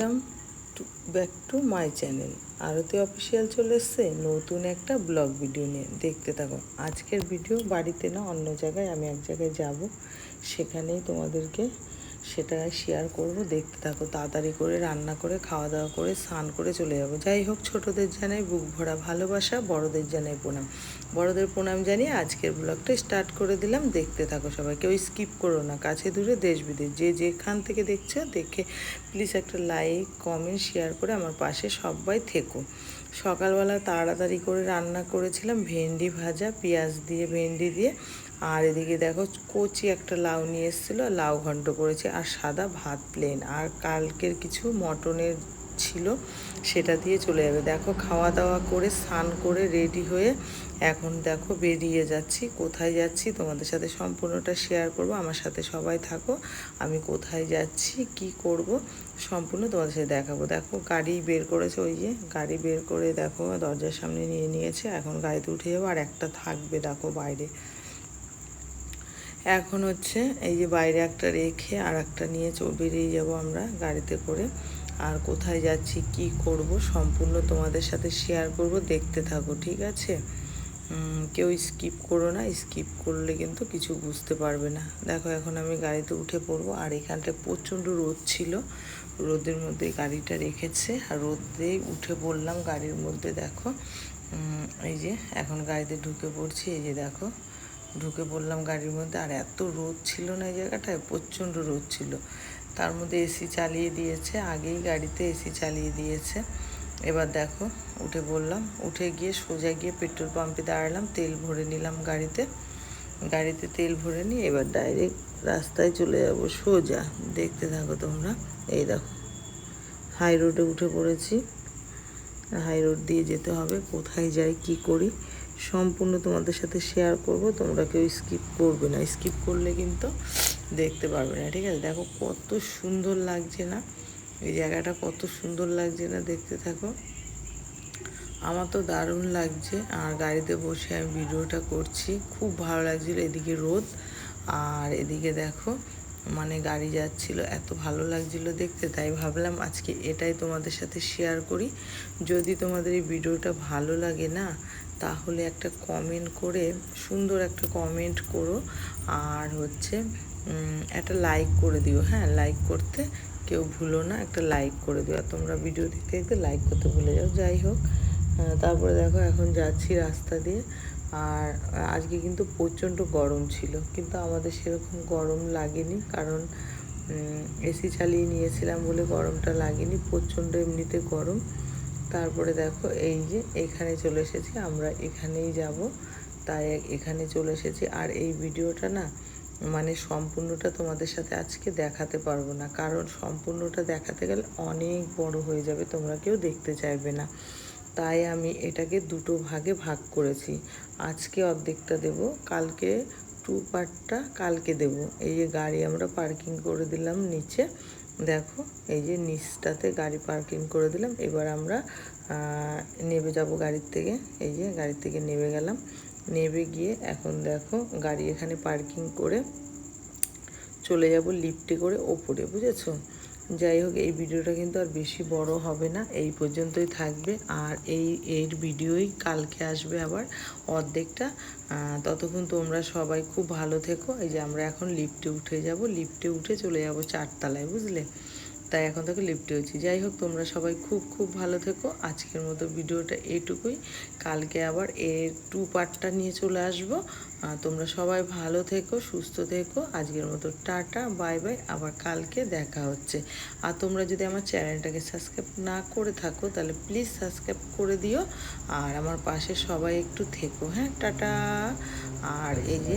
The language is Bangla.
Welcome to back to my channel Aarti official চলে এসছে। নতুন একটা ব্লগ ভিডিও নিয়ে। দেখতে থাকো। আজকের ভিডিও বাড়িতে না, অন্য জায়গায় আমি এক জায়গায় যাব। সেখানেই তোমাদেরকে সেটা শেয়ার করব, দেখতে থাকো, তাড়াতাড়ি করে রান্না করে খাওয়া দাওয়া করে, স্নান করে চলে যাব। যাই হোক, ছোটদের জানাই বুক ভরা ভালোবাসা, বড়দের জানাই প্রণাম। বড়দের প্রণাম জানিয়ে আজকের ব্লগটা স্টার্ট করে দিলাম। দেখতে থাকো সবাই, কেউ স্কিপ করো না। কাছে দূরে দেশ বিদেশ, যে যেখান থেকে দেখছ, দেখে প্লিজ একটা লাইক কমেন্ট শেয়ার করে আমার পাশে সবাই থেকো। সকালবেলা তাড়াতাড়ি করে রান্না করেছিলাম, ভেন্ডি ভাজা, পেঁয়াজ দিয়ে, ভেন্ডি দিয়ে। আর এদিকে দেখো কচি একটা লাউ নিয়ে এসেছিল, লাউ ঘন্ট করেছি আর সাদা ভাত প্লেন আর কালকের কিছু মটনের ছিল, সেটা দিয়ে চলে যাবে। দেখো খাওয়া দাওয়া করে, স্নান করে রেডি হয়ে এখন দেখো বেরিয়ে যাচ্ছি। কোথায় যাচ্ছি তোমাদের সাথে সম্পূর্ণটা শেয়ার করব, আমার সাথে সবাই থাকো। আমি কোথায় যাচ্ছি, কি করব, সম্পূর্ণ তোমাদের সাথে দেখাবো। দেখো গাড়ি বের করেছে, ওই যে গাড়ি বের করে দেখো দরজার সামনে নিয়ে নিয়েছে। এখন গাড়িতে উঠে যাব আর একটা থাকবে দেখো বাইরে। এখন হচ্ছে এই যে বাইরে একটা রেখে আর একটা নিয়ে বেরিয়ে যাব আমরা গাড়িতে করে। আর কোথায় যাচ্ছি, কি করব সম্পূর্ণ তোমাদের সাথে শেয়ার করব, দেখতে থাকো, ঠিক আছে? কেউ স্কিপ করো না স্কিপ করলে কিন্তু কিছু বুঝতে পারবে না। দেখো এখন আমি গাড়িতে উঠে পড়ব, আর এখানটায় প্রচণ্ড রোদ ছিল। রোদের মধ্যে গাড়িটা রেখেছে, আর রোদেই উঠে পড়লাম গাড়ির মধ্যে, দেখো। এই যে এখন গাড়িতে ঢুকে পড়ছি, এই যে দেখো। ঢুকে পড়লাম গাড়ির মধ্যে। আর এত রোদ ছিল না এই জায়গাটায়, প্রচণ্ড রোদ ছিল। তার মধ্যে এসি চালিয়ে দিয়েছে, আগেই গাড়িতে এসি চালিয়ে দিয়েছে। এবার দেখো, উঠে বললাম উঠে গিয়ে সোজা গিয়ে পেট্রোল পাম্পে দাঁড়ালাম, তেল ভরে নিলাম গাড়িতে। গাড়িতে তেল ভরে নিয়ে এবার ডাইরেক্ট রাস্তায় চলে যাব, সোজা। দেখতে থাকো তোমরা। এই দেখো হাই রোডে উঠে পড়েছি। হাই রোড দিয়ে যেতে হবে, কোথায় যাই, কি করি? সম্পূর্ণ তোমাদের সাথে শেয়ার করব, তোমরা কেউ স্কিপ করবে না। স্কিপ করলে কিন্তু দেখতে পারবে না, ঠিক আছে? দেখো কত সুন্দর লাগছে না? এই জায়গাটা কত সুন্দর লাগছে না দেখতে থাকো। আমার তো দারুণ লাগছে, আর গাড়িতে বসে আমি ভিডিওটা করছি। খুব ভালো লাগছিল এদিকে রোদ, আর এদিকে দেখো মানে গাড়ি যাচ্ছিল, এত ভালো লাগছিল দেখতে, তাই ভাবলাম আজকে এটাই তোমাদের সাথে শেয়ার করি। যদি তোমাদের এই ভিডিওটা ভালো লাগে না তাহলে একটা কমেন্ট করে, সুন্দর একটা কমেন্ট করো। আর হচ্ছে একটা লাইক করে দিও হ্যাঁ? লাইক করতে কেউ ভুলো না, একটা লাইক করে দিও। আর তোমরা ভিডিও দেখতে দেখতে লাইক করতে ভুলে যাও, যাই হোক। তারপরে দেখো, এখন যাচ্ছি রাস্তা দিয়ে। আর আজকে কিন্তু প্রচণ্ড গরম ছিল, কিন্তু আমাদের সেরকম গরম লাগেনি, কারণ এসি চালিয়ে নিয়েছিলাম বলে গরমটা লাগেনি, প্রচণ্ড এমনিতে গরম। তারপরে দেখো এই যে এখানে চলে এসেছি, আমরা এখানেই যাব। তাই এখানে চলে এসেছি। আর এই ভিডিওটা না মানে সম্পূর্ণটা তোমাদের সাথে আজকে দেখাতে পারব না। কারণ সম্পূর্ণটা দেখাতে গেলে অনেক বড় হয়ে যাবে, তোমরা কেউ দেখতে চাইবে না। তাই আমি এটাকে দুটো ভাগে ভাগ করেছি। আজকে অর্ধেকটা দেব, কালকে টু পার্টটা কালকে দেব। এই যে গাড়ি আমরা পার্কিং করে দিলাম নিচে। দেখো, এই যে নিচটাতে গাড়ি পার্কিং করে দিলাম। এবার আমরা নেবে যাব গাড়ির থেকে। এই যে গাড়ির থেকে নেবে গেলাম। নেবে গিয়ে এখন দেখো গাড়ি এখানে পার্কিং করে চলে যাব লিফটে করে ওপরে, বুঝেছ? যাই হোক, এই ভিডিওটা কিন্তু আর বেশি বড় হবে না। এই পর্যন্তই থাকবে। আর এই, এর ভিডিওই কালকে আসবে আবার অর্ধেকটা। ততক্ষণ তোমরা সবাই খুব ভালো থেকো। এই যে আমরা এখন লিফটে উঠে যাব। লিফটে উঠে চলে যাব চারতলায়, বুঝলে? তাই এখন থেকে লিফটে হচ্ছি যাই হোক, তোমরা সবাই খুব খুব ভালো থেকো। আজকের মতো ভিডিওটা এটুকুই কালকে আবার এর টু পার্টটা নিয়ে চলে আসব। তোমরা সবাই ভালো থেকো, সুস্থ থেকো। আজকের মতো টাটা, বাই বাই। আবার কালকে দেখা হচ্ছে। আর তোমরা যদি আমার চ্যানেলটাকে সাবস্ক্রাইব না করে থাকো, তাহলে প্লিজ সাবস্ক্রাইব করে দিও। আর আমার পাশে সবাই একটু থেকো। হ্যাঁ টাটা। আর এই যে